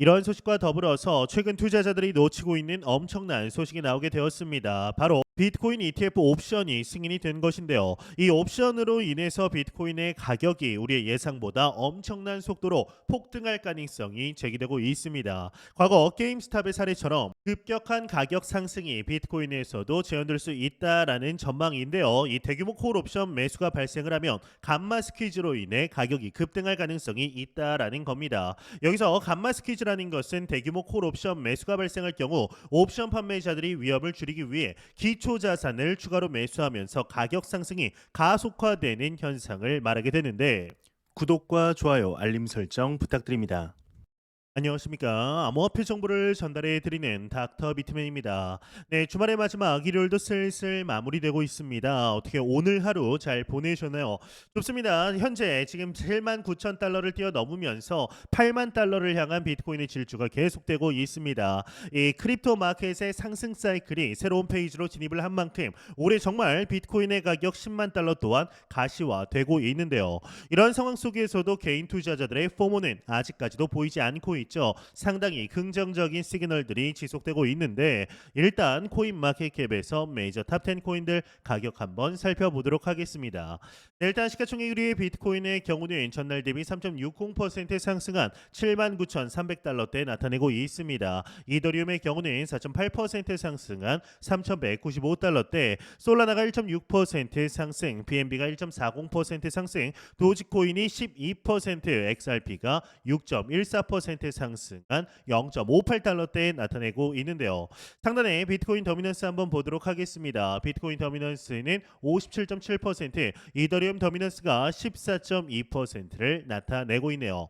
이러한 소식과 더불어서 최근 투자자들이 놓치고 있는 엄청난 소식이 나오게 되었습니다. 바로 비트코인 ETF 옵션이 승인이 된 것인데요. 이 옵션으로 인해서 비트코인의 가격이 우리의 예상보다 엄청난 속도로 폭등할 가능성이 제기되고 있습니다. 과거 게임스탑의 사례처럼 급격한 가격 상승이 비트코인에서도 재현될 수 있다라는 전망인데요. 이 대규모 콜 옵션 매수가 발생을 하면 감마 스퀴즈로 인해 가격이 급등할 가능성이 있다라는 겁니다. 여기서 감마 스퀴즈라는 것은 대규모 콜 옵션 매수가 발생할 경우 옵션 판매자들이 위험을 줄이기 위해 기초 자산을 추가로 매수하면서 가격 상승이 가속화되는 현상을 말하게 되는데 구독과 좋아요, 알림 설정 부탁드립니다. 안녕하십니까 암호화폐 정보를 전달해 드리는 닥터 비트맨입니다. 네 주말의 마지막 일요일도 슬슬 마무리되고 있습니다. 어떻게 오늘 하루 잘 보내셨나요? 좋습니다. 현재 지금 7만 9천 달러를 뛰어넘으면서 8만 달러를 향한 비트코인의 질주가 계속되고 있습니다. 이 크립토 마켓의 상승 사이클이 새로운 페이지로 진입을 한 만큼 올해 정말 비트코인의 가격 10만 달러 또한 가시화되고 있는데요. 이런 상황 속에서도 개인 투자자들의 포모는 아직까지도 보이지 않고 있죠. 상당히 긍정적인 시그널들이 지속되고 있는데 일단 코인 마켓캡에서 메이저 탑10 코인들 가격 한번 살펴보도록 하겠습니다. 네, 일단 시가총액 1위의 비트코인의 경우는 전날 대비 3.60% 상승한 79,300달러대 나타내고 있습니다. 이더리움의 경우는 4.8% 상승한 3,195달러대, 솔라나가 1.6% 상승, BNB가 1.40% 상승, 도지코인이 12%, XRP가 6.14% 상승한 0.58달러대에 나타내고 있는데요. 상단에 비트코인 더미넌스 한번 보도록 하겠습니다. 비트코인 더미넌스는 57.7%, 이더리움 더미넌스가 14.2%를 나타내고 있네요.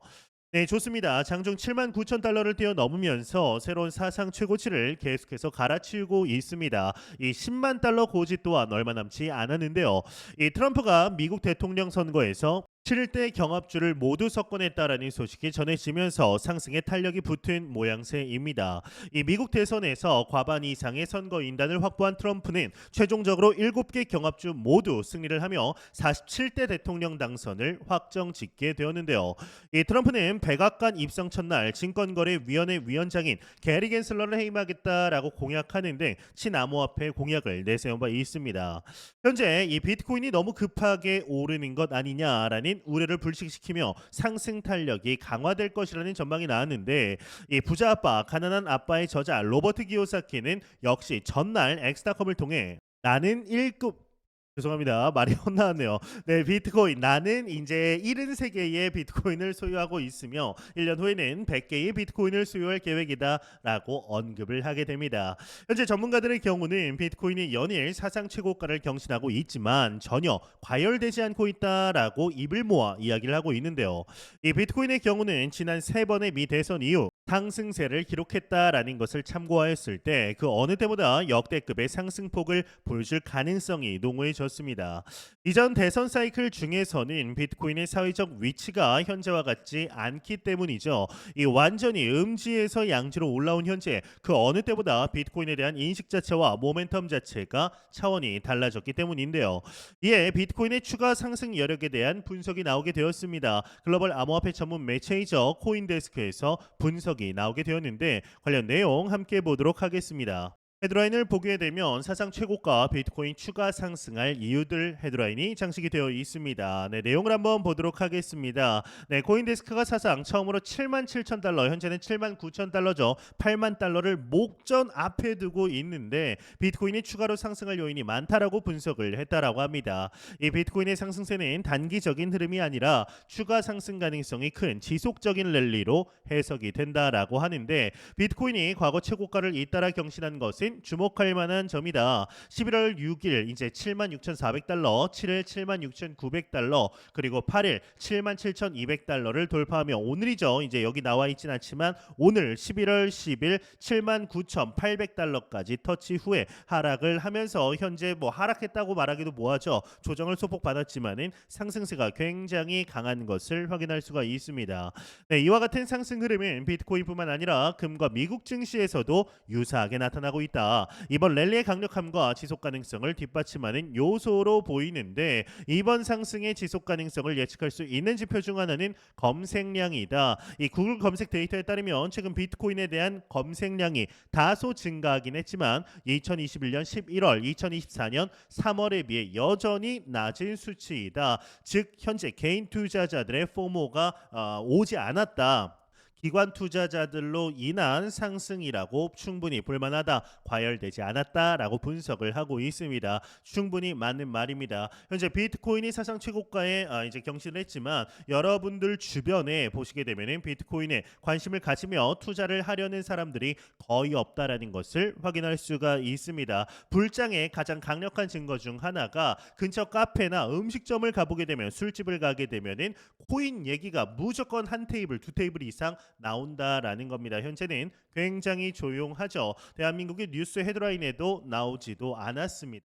네, 좋습니다. 장중 7만 9천 달러를 뛰어넘으면서 새로운 사상 최고치를 계속해서 갈아치우고 있습니다. 이 10만 달러 고지 또한 얼마 남지 않았는데요. 이 트럼프가 미국 대통령 선거에서 7대 경합주를 모두 석권했다라는 소식이 전해지면서 상승의 탄력이 붙은 모양새입니다. 이 미국 대선에서 과반 이상의 선거 인단을 확보한 트럼프는 최종적으로 7개 경합주 모두 승리를 하며 47대 대통령 당선을 확정짓게 되었는데요. 이 트럼프는 백악관 입성 첫날 증권거래위원회 위원장인 게리 겐슬러를 해임하겠다라고 공약하는 등 친암호화폐 공약을 내세운 바 있습니다. 현재 이 비트코인이 너무 급하게 오르는 것 아니냐라는 우려를 불식시키며 상승 탄력이 강화될 것이라는 전망이 나왔는데 이 부자 아빠 가난한 아빠의 저자 로버트 기요사키는 역시 전날 엑스타컴을 통해 나는 1급 죄송합니다. 말이 헛나왔네요. 네, 비트코인. 나는 이제 73개의 비트코인을 소유하고 있으며 1년 후에는 100개의 비트코인을 소유할 계획이다라고 언급을 하게 됩니다. 현재 전문가들의 경우는 비트코인이 연일 사상 최고가를 경신하고 있지만 전혀 과열되지 않고 있다라고 입을 모아 이야기를 하고 있는데요. 이 비트코인의 경우는 지난 세 번의 미 대선 이후 상승세를 기록했다라는 것을 참고하였을 때 그 어느 때보다 역대급의 상승폭을 보여줄 가능성이 농후해졌습니다. 이전 대선 사이클 중에서는 비트코인의 사회적 위치가 현재와 같지 않기 때문이죠. 이 완전히 음지에서 양지로 올라온 현재 그 어느 때보다 비트코인에 대한 인식 자체와 모멘텀 자체가 차원이 달라졌기 때문인데요. 이에 비트코인의 추가 상승 여력에 대한 분석이 나오게 되었습니다. 글로벌 암호화폐 전문 매체이죠 코인데스크에서 분석이 나오게 되었는데 관련 내용 함께 보도록 하겠습니다. 헤드라인을 보게 되면 사상 최고가 비트코인 추가 상승할 이유들 헤드라인이 장식이 되어 있습니다. 네, 내용을 한번 보도록 하겠습니다. 네, 코인데스크가 사상 처음으로 7만 7천 달러, 현재는 7만 9천 달러죠. 8만 달러를 목전 앞에 두고 있는데 비트코인이 추가로 상승할 요인이 많다라고 분석을 했다라고 합니다. 이 비트코인의 상승세는 단기적인 흐름이 아니라 추가 상승 가능성이 큰 지속적인 랠리로 해석이 된다라고 하는데 비트코인이 과거 최고가를 잇따라 경신한 것은 주목할 만한 점이다. 11월 6일 이제 76,400달러, 7일 76,900달러, 그리고 8일 77,200달러를 돌파하며 오늘이죠. 이제 여기 나와 있진 않지만 오늘 11월 10일 79,800달러까지 터치 후에 하락을 하면서 현재 뭐 하락했다고 말하기도 뭐하죠. 조정을 소폭 받았지만은 상승세가 굉장히 강한 것을 확인할 수가 있습니다. 네, 이와 같은 상승 흐름은 비트코인뿐만 아니라 금과 미국 증시에서도 유사하게 나타나고 있다. 있다. 이번 랠리의 강력함과 지속 가능성을 뒷받침하는 요소로 보이는데 이번 상승의 지속 가능성을 예측할 수 있는 지표 중 하나는 검색량이다. 이 구글 검색 데이터에 따르면 최근 비트코인에 대한 검색량이 다소 증가하긴 했지만 2021년 11월, 2024년 3월에 비해 여전히 낮은 수치이다. 즉 현재 개인 투자자들의 포모가 어, 오지 않았다. 기관 투자자들로 인한 상승이라고 충분히 볼만하다, 과열되지 않았다라고 분석을 하고 있습니다. 충분히 맞는 말입니다. 현재 비트코인이 사상 최고가에 아, 이제 경신을 했지만 여러분들 주변에 보시게 되면은 비트코인에 관심을 가지며 투자를 하려는 사람들이 거의 없다라는 것을 확인할 수가 있습니다. 불장의 가장 강력한 증거 중 하나가 근처 카페나 음식점을 가보게 되면 술집을 가게 되면은 코인 얘기가 무조건 한 테이블, 두 테이블 이상 나온다라는 겁니다. 현재는 굉장히 조용하죠. 대한민국의 뉴스 헤드라인에도 나오지도 않았습니다.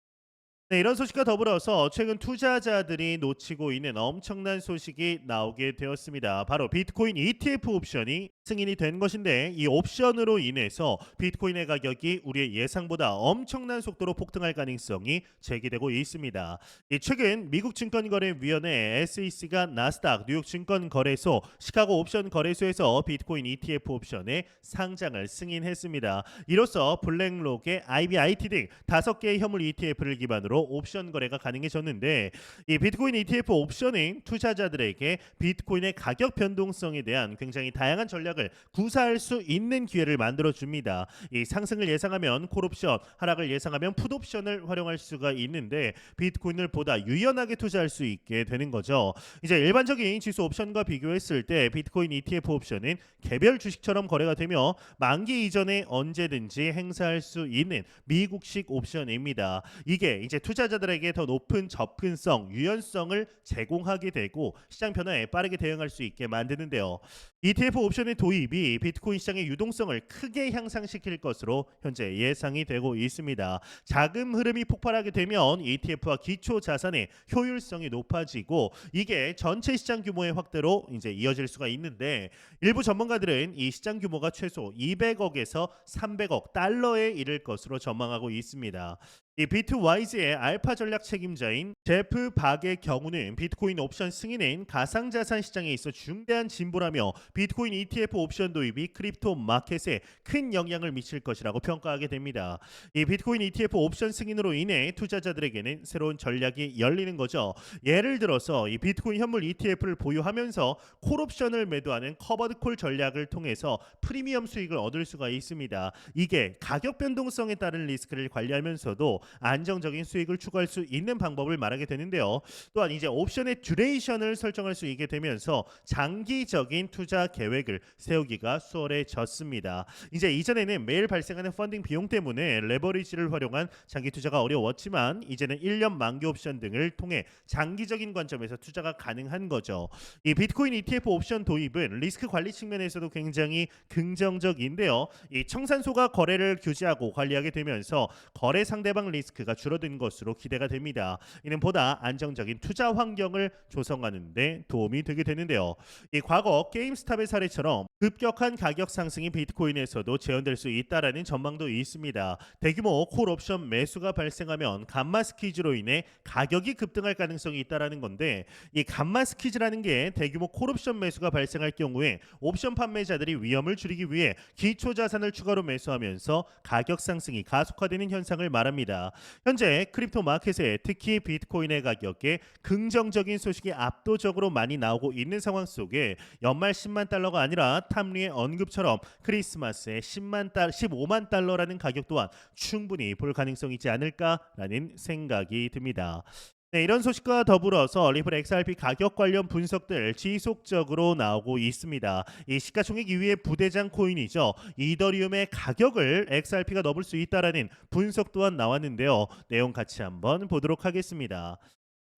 네, 이런 소식과 더불어서 최근 투자자들이 놓치고 있는 엄청난 소식이 나오게 되었습니다. 바로 비트코인 ETF 옵션이 승인이 된 것인데 이 옵션으로 인해서 비트코인의 가격이 우리의 예상보다 엄청난 속도로 폭등할 가능성이 제기되고 있습니다. 이 최근 미국 증권거래위원회 SEC가 나스닥 뉴욕 증권거래소 시카고 옵션 거래소에서 비트코인 ETF 옵션의 상장을 승인했습니다. 이로써 블랙록의 IBIT 등 다섯 개의 현물 ETF를 기반으로 옵션 거래가 가능해졌는데 이 비트코인 ETF 옵션은 투자자들에게 비트코인의 가격 변동성에 대한 굉장히 다양한 전략을 구사할 수 있는 기회를 만들어 줍니다. 이 상승을 예상하면 콜옵션, 하락을 예상하면 풋옵션을 활용할 수가 있는데 비트코인을 보다 유연하게 투자할 수 있게 되는 거죠. 이제 일반적인 지수 옵션과 비교했을 때 비트코인 ETF 옵션은 개별 주식처럼 거래가 되며 만기 이전에 언제든지 행사할 수 있는 미국식 옵션입니다. 이게 이제 투자자들에게 더 높은 접근성, 유연성을 제공하게 되고 시장 변화에 빠르게 대응할 수 있게 만드는데요. ETF 옵션의 도입이 비트코인 시장의 유동성을 크게 향상시킬 것으로 현재 예상이 되고 있습니다. 자금 흐름이 폭발하게 되면 ETF와 기초 자산의 효율성이 높아지고 이게 전체 시장 규모의 확대로 이제 이어질 수가 있는데 일부 전문가들은 이 시장 규모가 최소 200억에서 300억 달러에 이를 것으로 전망하고 있습니다. 이 비트와이즈의 알파 전략 책임자인 제프 박의 경우는 비트코인 옵션 승인은 가상자산 시장에 있어 중대한 진보라며 비트코인 ETF 옵션 도입이 크립토 마켓에 큰 영향을 미칠 것이라고 평가하게 됩니다. 이 비트코인 ETF 옵션 승인으로 인해 투자자들에게는 새로운 전략이 열리는 거죠. 예를 들어서 이 비트코인 현물 ETF를 보유하면서 콜 옵션을 매도하는 커버드 콜 전략을 통해서 프리미엄 수익을 얻을 수가 있습니다. 이게 가격 변동성에 따른 리스크를 관리하면서도 안정적인 수익을 추구할 수 있는 방법을 말하게 되는데요. 또한 이제 옵션의 듀레이션을 설정할 수 있게 되면서 장기적인 투자 계획을 세우기가 수월해졌습니다. 이제 이전에는 매일 발생하는 펀딩 비용 때문에 레버리지를 활용한 장기 투자가 어려웠지만 이제는 1년 만기 옵션 등을 통해 장기적인 관점에서 투자가 가능한 거죠. 이 비트코인 ETF 옵션 도입은 리스크 관리 측면에서도 굉장히 긍정적인데요. 이 청산소가 거래를 규제하고 관리하게 되면서 거래 상대방 리스크가 줄어든 것으로 기대가 됩니다. 이는 보다 안정적인 투자 환경을 조성하는 데 도움이 되게 되는데요. 이 과거 게임스 탑의 사례처럼 급격한 가격 상승이 비트코인에서도 재현될 수 있다라는 전망도 있습니다. 대규모 콜 옵션 매수가 발생하면 감마 스퀴즈로 인해 가격이 급등할 가능성이 있다라는 건데 이 감마 스퀴즈라는 게 대규모 콜 옵션 매수가 발생할 경우에 옵션 판매자들이 위험을 줄이기 위해 기초 자산을 추가로 매수하면서 가격 상승이 가속화되는 현상을 말합니다. 현재 크립토 마켓에 특히 비트코인의 가격에 긍정적인 소식이 압도적으로 많이 나오고 있는 상황 속에 연말 10만 달러가 아니라 탐리의 언급처럼 크리스마스에 10만 달 15만 달러라는 가격 또한 충분히 볼 가능성이 있지 않을까라는 생각이 듭니다. 네, 이런 소식과 더불어서 리플 XRP 가격 관련 분석들 지속적으로 나오고 있습니다. 이 시가총액 2위의 부대장 코인이죠. 이더리움의 가격을 XRP가 넘을 수 있다라는 분석 또한 나왔는데요. 내용 같이 한번 보도록 하겠습니다.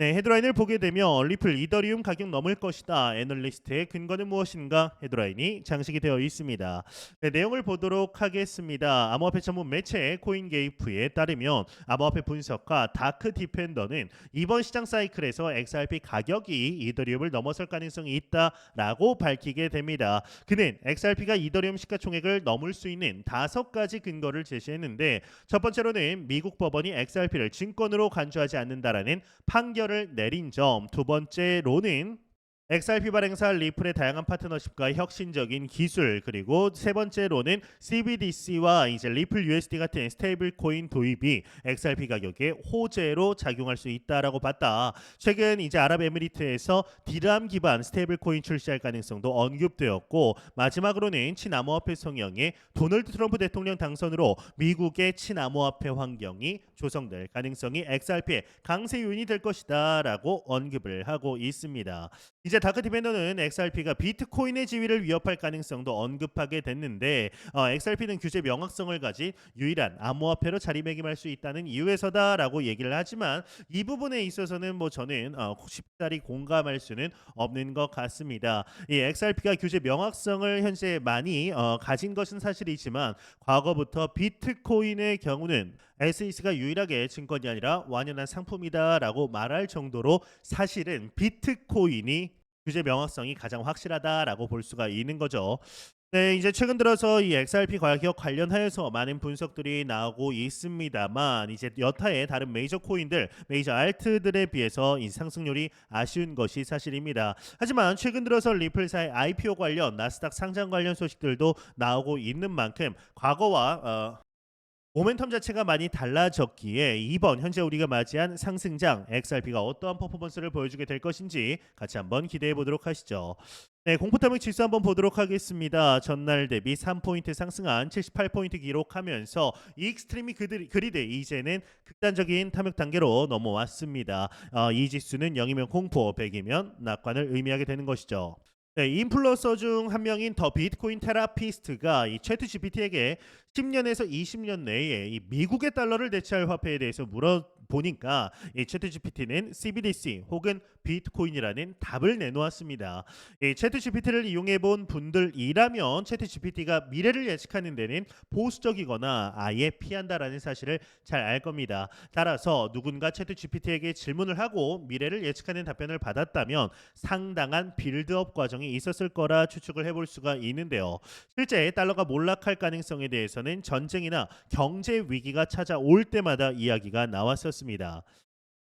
네, 헤드라인을 보게 되면 리플 이더리움 가격 넘을 것이다. 애널리스트의 근거는 무엇인가? 헤드라인이 장식이 되어 있습니다. 네, 내용을 보도록 하겠습니다. 암호화폐 전문 매체 코인게이프에 따르면 암호화폐 분석가 다크 디펜더는 이번 시장 사이클에서 XRP 가격이 이더리움을 넘어설 가능성이 있다라고 밝히게 됩니다. 그는 XRP가 이더리움 시가총액을 넘을 수 있는 다섯 가지 근거를 제시했는데 첫 번째로는 미국 법원이 XRP를 증권으로 간주하지 않는다라는 판결 을 내린 점, 두 번째로는 XRP 발행사 리플의 다양한 파트너십과 혁신적인 기술 그리고 세 번째로는 CBDC와 이제 리플 USD 같은 스테이블 코인 도입이 XRP 가격에 호재로 작용할 수 있다라고 봤다. 최근 이제 아랍에미리트에서 디람 기반 스테이블 코인 출시할 가능성도 언급되었고 마지막으로는 친암호화폐 성향의 도널드 트럼프 대통령 당선으로 미국의 친암호화폐 환경이 조성될 가능성이 XRP의 강세 요인이 될 것이다라고 언급을 하고 있습니다. 이제 다크 디펜더는 XRP가 비트코인의 지위를 위협할 가능성도 언급하게 됐는데 어, XRP는 규제 명확성을 가진 유일한 암호화폐로 자리매김할 수 있다는 이유에서다라고 얘기를 하지만 이 부분에 있어서는 뭐 저는 어, 쉽사리 공감할 수는 없는 것 같습니다. 이 XRP가 규제 명확성을 현재 많이 어, 가진 것은 사실이지만 과거부터 비트코인의 경우는 SEC가 유일하게 증권이 아니라 완연한 상품이다라고 말할 정도로 사실은 비트코인이 규제 명확성이 가장 확실하다라고 볼 수가 있는 거죠. 네, 이제 최근 들어서 이 XRP 가격 관련하여서 많은 분석들이 나오고 있습니다만 이제 여타의 다른 메이저 코인들, 메이저 알트들에 비해서 이 상승률이 아쉬운 것이 사실입니다. 하지만 최근 들어서 리플사의 IPO 관련, 나스닥 상장 관련 소식들도 나오고 있는 만큼 과거와 어, 모멘텀 자체가 많이 달라졌기에 이번 현재 우리가 맞이한 상승장 XRP가 어떠한 퍼포먼스를 보여주게 될 것인지 같이 한번 기대해 보도록 하시죠. 네, 공포탐욕 지수 한번 보도록 하겠습니다. 전날 대비 3포인트 상승한 78포인트 기록하면서 이 익스트림이 그들, 그리드 이제는 극단적인 탐욕 단계로 넘어왔습니다. 어, 이 지수는 0이면 공포, 100이면 낙관을 의미하게 되는 것이죠. 네, 인플루언서 중 한 명인 더 비트코인 테라피스트가 이 채트 GPT에게 10년에서 20년 내에 이 미국의 달러를 대체할 화폐에 대해서 물어 보니까 이 채트 GPT는 CBDC 혹은 비트코인이라는 답을 내놓았습니다. 이 채트 GPT를 이용해 본 분들이라면 채트 GPT가 미래를 예측하는 데는 보수적이거나 아예 피한다라는 사실을 잘 알 겁니다. 따라서 누군가 채트 GPT에게 질문을 하고 미래를 예측하는 답변을 받았다면 상당한 빌드업 과정이 있었을 거라 추측을 해볼 수가 있는데요. 실제 달러가 몰락할 가능성에 대해서는 전쟁이나 경제 위기가 찾아올 때마다 이야기가 나왔었습니다. 있었습니다.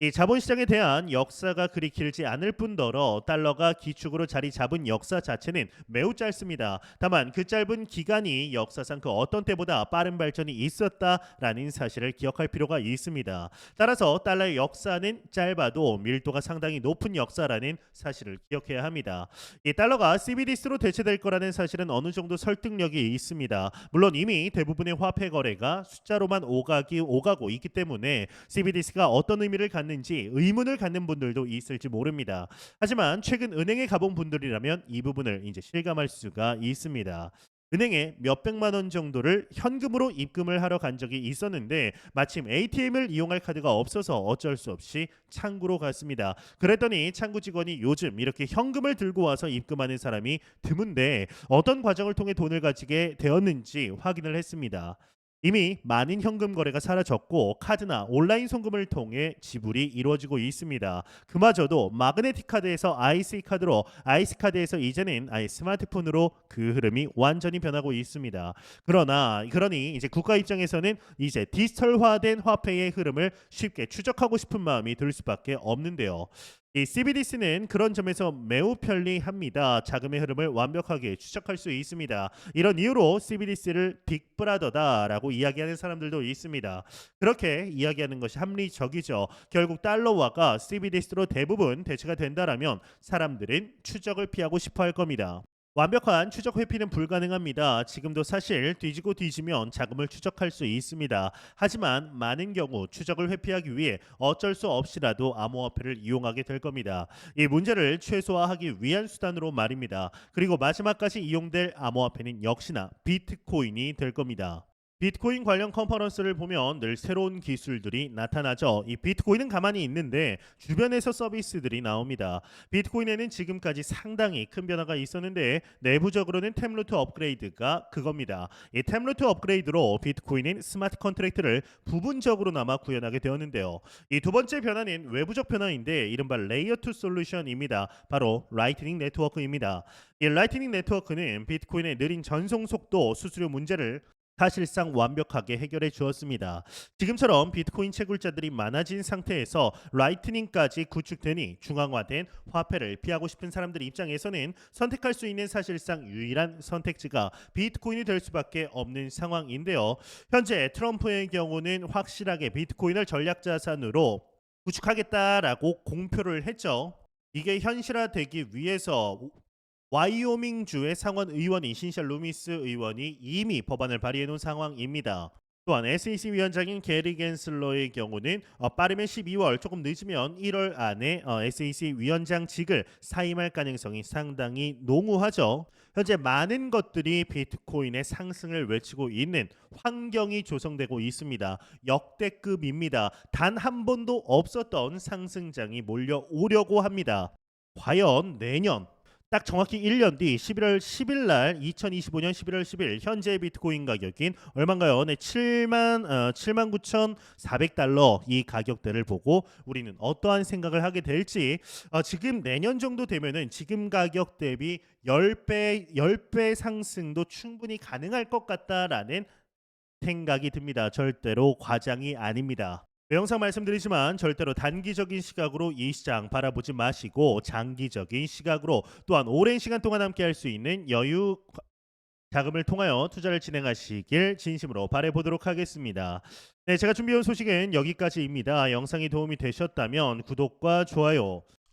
이 자본시장에 대한 역사가 그리 길지 않을 뿐더러 달러가 기축으로 자리 잡은 역사 자체는 매우 짧습니다. 다만 그 짧은 기간이 역사상 그 어떤 때보다 빠른 발전이 있었다라는 사실을 기억할 필요가 있습니다. 따라서 달러의 역사는 짧아도 밀도가 상당히 높은 역사라는 사실을 기억해야 합니다. 이 달러가 CBDC로 대체될 거라는 사실은 어느 정도 설득력이 있습니다. 물론 이미 대부분의 화폐 거래가 숫자로만 오가기 오가고 있기 때문에 CBDC가 어떤 의미를 갖는 지 의문을 갖는 분들도 있을지 모릅니다. 하지만 최근 은행에 가본 분들이라면 이 부분을 이제 실감할 수가 있습니다. 은행에 몇백만 원 정도를 현금으로 입금을 하러 간 적이 있었는데 마침 ATM을 이용할 카드가 없어서 어쩔 수 없이 창구로 갔습니다. 그랬더니 창구 직원이 요즘 이렇게 현금을 들고 와서 입금하는 사람이 드문데 어떤 과정을 통해 돈을 가지게 되었는지 확인을 했습니다. 이미 많은 현금 거래가 사라졌고 카드나 온라인 송금을 통해 지불이 이루어지고 있습니다. 그마저도 마그네틱 카드에서 IC 카드로 IC 카드에서 이제는 아예 스마트폰으로 그 흐름이 완전히 변하고 있습니다. 그러나 그러니 이제 국가 입장에서는 이제 디지털화된 화폐의 흐름을 쉽게 추적하고 싶은 마음이 들 수밖에 없는데요. 이 CBDC는 그런 점에서 매우 편리합니다. 자금의 흐름을 완벽하게 추적할 수 있습니다. 이런 이유로 CBDC를 빅브라더다라고 이야기하는 사람들도 있습니다. 그렇게 이야기하는 것이 합리적이죠. 결국 달러화가 CBDC로 대부분 대체가 된다라면 사람들은 추적을 피하고 싶어 할 겁니다. 완벽한 추적 회피는 불가능합니다. 지금도 사실 뒤지고 뒤지면 자금을 추적할 수 있습니다. 하지만 많은 경우 추적을 회피하기 위해 어쩔 수 없이라도 암호화폐를 이용하게 될 겁니다. 이 문제를 최소화하기 위한 수단으로 말입니다. 그리고 마지막까지 이용될 암호화폐는 역시나 비트코인이 될 겁니다. 비트코인 관련 컨퍼런스를 보면 늘 새로운 기술들이 나타나죠. 이 비트코인은 가만히 있는데 주변에서 서비스들이 나옵니다. 비트코인에는 지금까지 상당히 큰 변화가 있었는데 내부적으로는 템루트 업그레이드가 그겁니다. 이 템루트 업그레이드로 비트코인인 스마트 컨트랙트를 부분적으로나마 구현하게 되었는데요. 이 두 번째 변화는 외부적 변화인데 이른바 레이어 2 솔루션입니다. 바로 라이트닝 네트워크입니다. 이 라이트닝 네트워크는 비트코인의 느린 전송 속도 수수료 문제를 사실상 완벽하게 해결해 주었습니다. 지금처럼 비트코인 채굴자들이 많아진 상태에서 라이트닝까지 구축되니 중앙화된 화폐를 피하고 싶은 사람들 입장에서는 선택할 수 있는 사실상 유일한 선택지가 비트코인이 될 수밖에 없는 상황인데요. 현재 트럼프의 경우는 확실하게 비트코인을 전략 자산으로 구축하겠다라고 공표를 했죠. 이게 현실화되기 위해서 와이오밍 주의 상원 의원인 신셜 루미스 의원이 이미 법안을 발의해 놓은 상황입니다. 또한 SEC 위원장인 게리 겐슬러의 경우는 어, 빠르면 12월, 조금 늦으면 1월 안에 어, SEC 위원장직을 사임할 가능성이 상당히 농후하죠. 현재 많은 것들이 비트코인의 상승을 외치고 있는 환경이 조성되고 있습니다. 역대급입니다. 단 한 번도 없었던 상승장이 몰려오려고 합니다. 과연 내년 딱 정확히 1년 뒤 11월 10일 날 2025년 11월 10일 현재 비트코인 가격인 얼마인가요? 네, 7만 어, 7만 9,400달러 이 가격대를 보고 우리는 어떠한 생각을 하게 될지 어, 지금 내년 정도 되면은 지금 가격 대비 10배 10배 상승도 충분히 가능할 것 같다라는 생각이 듭니다. 절대로 과장이 아닙니다. 영상 말씀드리지만 절대로 단기적인 시각으로 이 시장 바라보지 마시고 장기적인 시각으로 또한 오랜 시간 동안 함께 할 수 있는 여유 자금을 통하여 투자를 진행하시길 진심으로 바라보도록 하겠습니다. 네, 제가 준비한 소식은 여기까지입니다. 영상이 도움이 되셨다면 구독과 좋아요